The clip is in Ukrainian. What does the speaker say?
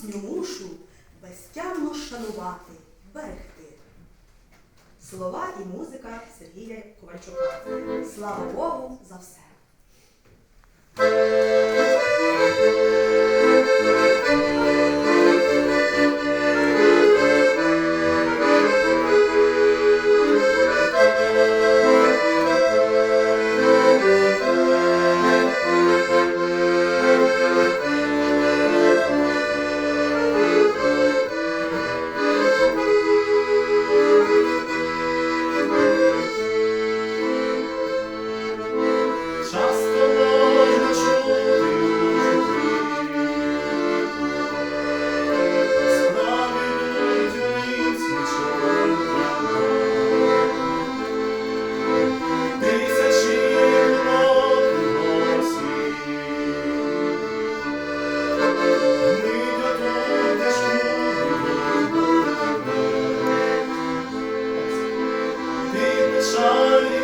пісню мушу безтямно шанувати, берегти. Слова і музика Сергія Ковальчука. Слава Богу за все. sun